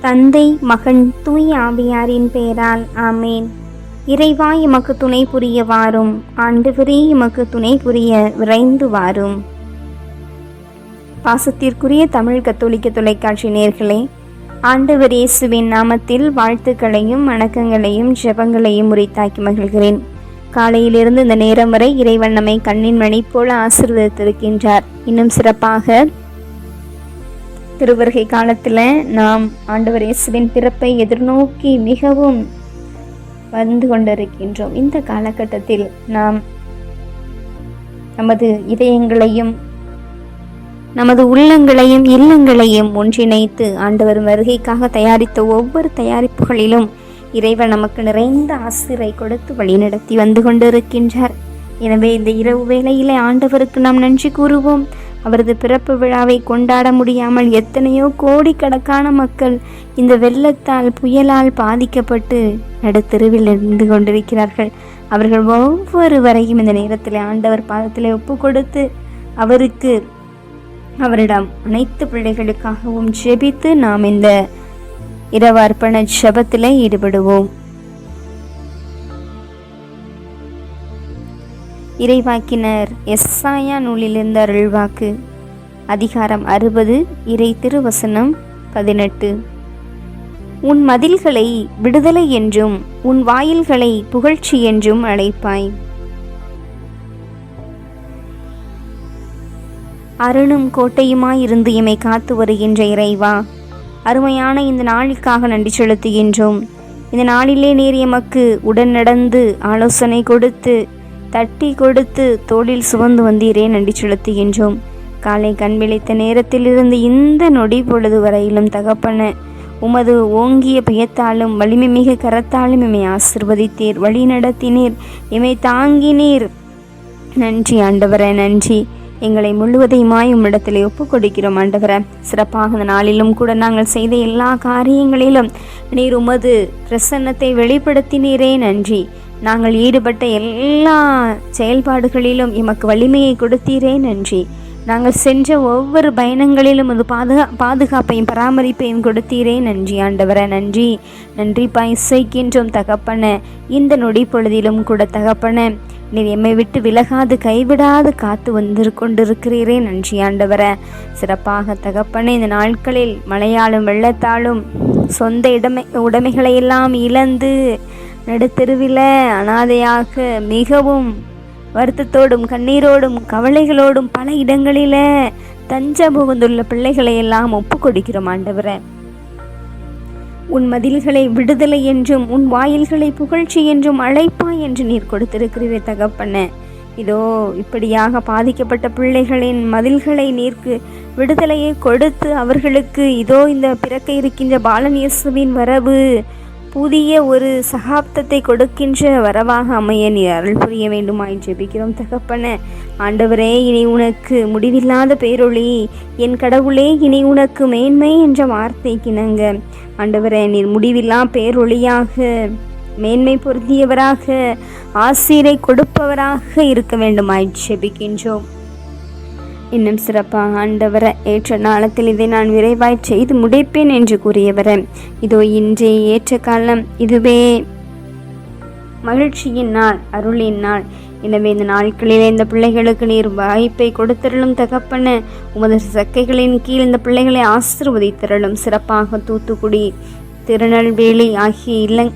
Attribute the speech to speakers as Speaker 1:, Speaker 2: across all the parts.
Speaker 1: தந்தை மகன் தூய் ஆவியாரின் பெயரால் ஆமேன். இறைவா எமக்கு துணை புரிய வாரும். ஆண்டுவரே எமக்கு துணை புரிய விரைந்து வாரும். பாசத்திற்குரிய தமிழ் கத்தோலிக்க தொலைக்காட்சி நேர்களே ஆண்டவர் இயேசுவின் நாமத்தில் வாழ்த்துக்களையும் வணக்கங்களையும் ஜெபங்களையும் உரித்தாக்கி மகிழ்கிறேன். காலையிலிருந்து இந்த நேரம் வரை இறைவன் நம்மை கண்ணின் மணி போல ஆசிர்வதித்திருக்கின்றார். இன்னும் சிறப்பாக திருவருகை காலத்தில் நாம் ஆண்டவர் இயேசுவின் பிறப்பை எதிர்நோக்கி மிகவும் வந்து கொண்டிருக்கின்றோம். இந்த காலகட்டத்தில் நாம் நமது இதயங்களையும் நமது உள்ளங்களையும் இல்லங்களையும் ஒன்றிணைத்து ஆண்டவர் வருகைக்காக தயாரித்த ஒவ்வொரு தயாரிப்புகளிலும் இறைவன் நமக்கு நிறைந்த ஆசிரை கொடுத்து வழிநடத்தி வந்து கொண்டிருக்கின்றார். எனவே இந்த இரவு வேளையிலே ஆண்டவருக்கு நாம் நன்றி கூறுவோம். அவரது பிறப்பு விழாவை கொண்டாட முடியாமல் எத்தனையோ கோடிக்கணக்கான மக்கள் இந்த வெள்ளத்தால் புயலால் பாதிக்கப்பட்டு நடுத்தெருவில் இருந்து கொண்டிருக்கிறார்கள். அவர்கள் ஒவ்வொருவரையும் இந்த நேரத்தில் ஆண்டவர் பாதத்தில் ஒப்பு கொடுத்து அவருக்கு அவரிடம் அனைத்து பிள்ளைகளுக்காகவும் ஜெபித்து நாம் இந்த இரவு அர்ப்பண ஈடுபடுவோம். இறைவாக்கினர் எஸ்ஸாயா நூலிலிருந்து அருள்வாக்கு. அதிகாரம் அறுபது இறை திருவசனம் பதினெட்டு. உன் மதில்களை விடுதலை என்றும் உன் வாயில்களை புகழ்ச்சி என்றும் அழைப்பாய். அருணும் கோட்டையுமாயிருந்து எமை காத்து வருகின்ற இறைவா அருமையான இந்த நாளுக்காக நன்றி செலுத்துகின்றோம். இந்த நாளிலே நேர் எமக்கு உடன் நடந்து ஆலோசனை கொடுத்து தட்டி கொடுத்து தோளில் சுமந்து வந்தீரே நன்றி செலுத்துகின்றோம். காலை கண் விழித்த நேரத்திலிருந்து இந்த நொடி பொழுது வரையிலும் தகப்பன உமது ஓங்கிய பயத்தாலும் வலிமை மிக கரத்தாலும் எம்மை ஆசிர்வதித்தீர் வழி நடத்தினீர் எம்மை தாங்கினீர். நன்றி ஆண்டவரே நன்றி. எங்களை முழுவதையுமாய் உம்மிடத்தில் ஒப்பு கொடுக்கிறோம் ஆண்டவரே. சிறப்பாக இந்த நாளிலும் கூட நாங்கள் செய்த எல்லா காரியங்களிலும் நீர் உமது பிரசன்னத்தை வெளிப்படுத்தினீரே நன்றி. நாங்கள் ஈடுபட்ட எல்லா செயல்பாடுகளிலும் எமக்கு வலிமையை கொடுத்தீரே நன்றி. நாங்கள் சென்ற ஒவ்வொரு பயணங்களிலும் அது பாதுகா பாதுகாப்பையும் பராமரிப்பையும் கொடுத்தீரே நன்றி ஆண்டவர நன்றி. நன்றி இசைக்கின்றோம் தகப்பன. இந்த நொடி பொழுதிலும் கூட தகப்பன நீர் எம்மை விட்டு விலகாது கைவிடாது காத்து வந்து கொண்டிருக்கிறீரே நன்றி ஆண்டவர. சிறப்பாக தகப்பன இந்த நாட்களில் மழையாலும் வெள்ளத்தாலும் சொந்த இடமை உடைமைகளையெல்லாம் இழந்து நடுத்தெருவில் அனாதையாக மிகவும் வருத்தத்தோடும் கண்ணீரோடும் கவலைகளோடும் பல இடங்களில தஞ்ச புகுந்துள்ள பிள்ளைகளை எல்லாம் ஒப்பு கொடுக்கிறோம் ஆண்டவரை. உன் மதில்களை விடுதலை என்றும் உன் வாயில்களை புகழ்ச்சி என்றும் அழைப்பாய் என்று நீர் கொடுத்திருக்கிறீரே தகப்பன. இதோ இப்படியாக பாதிக்கப்பட்ட பிள்ளைகளின் மதில்களை நீர்க்கு விடுதலையை கொடுத்து அவர்களுக்கு இதோ இந்த பிறக்க இருக்கின்ற பாலன் இயேசுவின் வரவு புதிய ஒரு சகாப்தத்தை கொடுக்கின்ற வரவாக அமைய நீ அருள் புரிய வேண்டுமாய் ஜெபிக்கிறோம் தகப்பன. ஆண்டவரே இனி உனக்கு முடிவில்லாத பேரொளி என் கடவுளே இனி உனக்கு மேன்மை என்ற வார்த்தை கிணங்க. ஆண்டவரே நீர் முடிவில்லா பேரொளியாக மேன்மை பொருந்தியவராக ஆசிரை கொடுப்பவராக இருக்க வேண்டுமாய் ஜெபிக்கின்றோம். இன்னும் சிறப்பாக ஆண்டவர ஏற்ற நாளத்தில் இதை நான் விரைவாய் செய்து முடிப்பேன் என்று கூறியவர. இதோ இன்றைய ஏற்ற காலம். இதுவே மகிழ்ச்சியின் நாள் அருளின் நாள். எனவே இந்த நாட்களிலே இந்த பிள்ளைகளுக்கு நீர் வாய்ப்பை கொடுத்தருளும் தகப்பன உமது சக்கைகளின் கீழ் இந்த பிள்ளைகளை ஆசிர்வதித்திரளும் சிறப்பாக தூத்துக்குடி திருநெல்வேலி ஆகிய இல்லங்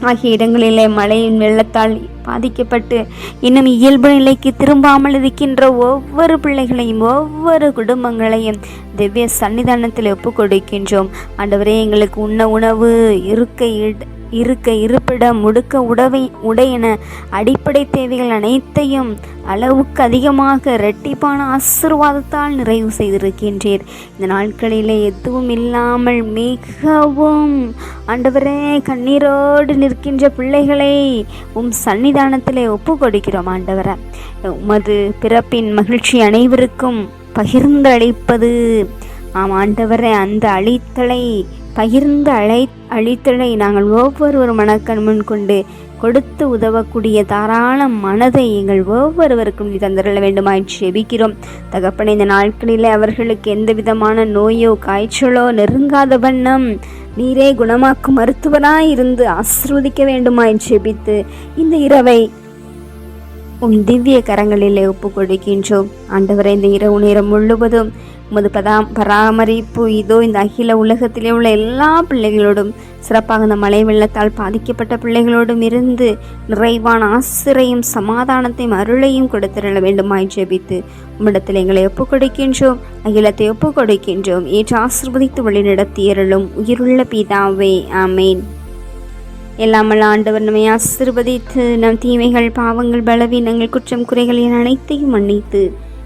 Speaker 1: ஆகிய இடங்களிலே மழையின் வெள்ளத்தால் பாதிக்கப்பட்டு இன்னும் இயல்பு நிலைக்கு திரும்பாமல் இருக்கின்ற ஒவ்வொரு பிள்ளைகளையும் ஒவ்வொரு குடும்பங்களையும் திவ்ய சன்னிதானத்தில் ஒப்பு கொடுக்கின்றோம் ஆண்டவரே எங்களுக்கு உண்ண உணவு இருக்க இருக்க இருப்பிடம் முடுக்க உடவை உடை என அடிப்படை தேவைகள் அனைத்தையும் அளவுக்கு அதிகமாக இரட்டிப்பான ஆசிர்வாதத்தால் நிறைவு செய்திருக்கின்றீர். இந்த நாட்களிலே எதுவும் இல்லாமல் மிகவும் ஆண்டவரே கண்ணீரோடு நிற்கின்ற பிள்ளைகளை உம் சன்னி சன்னிதானத்திலே ஒப்பு கொடுக்கிறோம் ஆண்டவரை. உமது பிறப்பின் மகிழ்ச்சி அனைவருக்கும் பகிர்ந்து அளிப்பது ஆம் ஆண்டவரை அந்த அழித்தலை பகிர்ந்து அழை அழித்தலை நாங்கள் ஒவ்வொருவர் மனக்கண் முன் கொண்டு கொடுத்து உதவக்கூடிய தாராள மனதை எங்கள் ஒவ்வொருவருக்கும் நீ தந்திரல வேண்டுமாய் செபிக்கிறோம். தகப்பனை இந்த நாட்களிலே அவர்களுக்கு எந்த விதமான நோயோ காய்ச்சலோ நெருங்காத வண்ணம் நீரே குணமாக்கும் மருத்துவராய் இருந்து ஆசிர்வதிக்க வேண்டுமாய் ஜெபித்து இந்த இரவை உன் திவ்ய கரங்களிலே ஒப்பு கொடுக்கின்றோம் ஆண்டவரை இந்த இரவு நேரம் முழுவதும் உமது பதா பராமரிப்பு இதோ இந்த அகில உலகத்திலே உள்ள எல்லா பிள்ளைகளோடும் சிறப்பாக இந்த மழை வெள்ளத்தால் பாதிக்கப்பட்ட பிள்ளைகளோடும் இருந்து நிறைவான ஆசிரையும் சமாதானத்தையும் அருளையும் கொடுத்திரள வேண்டுமாய் ஜெபித்து உம்மிடத்தில் எங்களை ஒப்புக் கொடுக்கின்றோம் அகிலத்தை ஒப்புக் கொடுக்கின்றோம் ஏற்று ஆசிர்வதித்து வழி நடத்தியருளும் உயிருள்ள பிதாவே ஆமேன். எல்லாமல் ஆண்டவர் நம்மை ஆசிர்வதித்து நம் தீமைகள் பாவங்கள் பலவீனங்கள் குற்றம் குறைகள் என அனைத்தையும் மன்னித்து